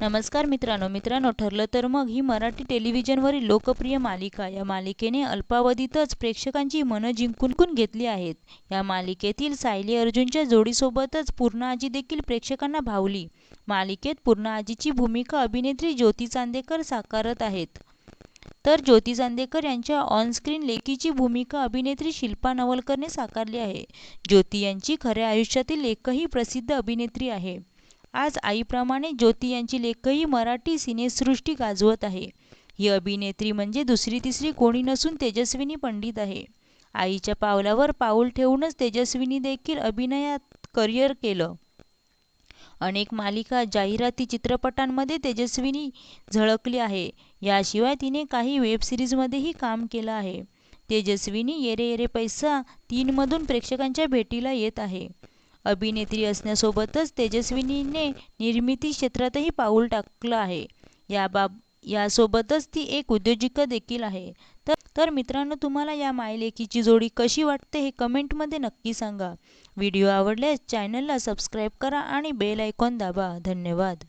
नमस्कार मित्रांनो मित्रांनो ठरलं तर मग ही मराठी टेलिव्हिजनवरील लोकप्रिय मालिका. या मालिकेने अल्पावधीतच प्रेक्षकांची मनं जिंकून घेतली आहेत? या मालिकेतील सायली अर्जुनच्या जोडीसोबतच पूर्णाजी देखील प्रेक्षकांना भावली. मालिकेत पूर्णाजीची भूमिका अभिनेत्री ज्योती चांदेकर साकारत आहेत. तर ज्योती चांदेकर यांच्या ऑनस्क्रीन लेकीची भूमिका अभिनेत्री शिल्पा नवलकरने साकारली आहे. ज्योती यांची खऱ्या आयुष्यातील एकही प्रसिद्ध अभिनेत्री आहे. आज आईप्रमाणे ज्योती यांची लेखही मराठी सिनेसृष्टी गाजवत आहे. ही अभिनेत्री म्हणजे दुसरी तिसरी कोणी नसून तेजस्विनी पंडित आहे. आईच्या पावलावर पाऊल ठेवूनच तेजस्विनी देखील अभिनयात करिअर केलं. अनेक मालिका जाहिराती चित्रपटांमध्ये तेजस्विनी झळकली आहे. याशिवाय तिने काही वेब सिरीजमध्येही काम केलं आहे. तेजस्विनी येरे येरे पैसा तीनमधून प्रेक्षकांच्या भेटीला येत आहे. अभिनेत्री असण्यासोबतच तेजस्विनीने निर्मिती क्षेत्रातही पाऊल टाकलं आहे. याबाब यासोबतच ती एक उद्योजिका देखील आहे. तर तर मित्रांनो तुम्हाला या मायलेकीची जोडी कशी वाटते हे कमेंटमध्ये नक्की सांगा. व्हिडिओ आवडल्यास चॅनलला सबस्क्राईब करा आणि बेल आयकॉन दाबा. धन्यवाद.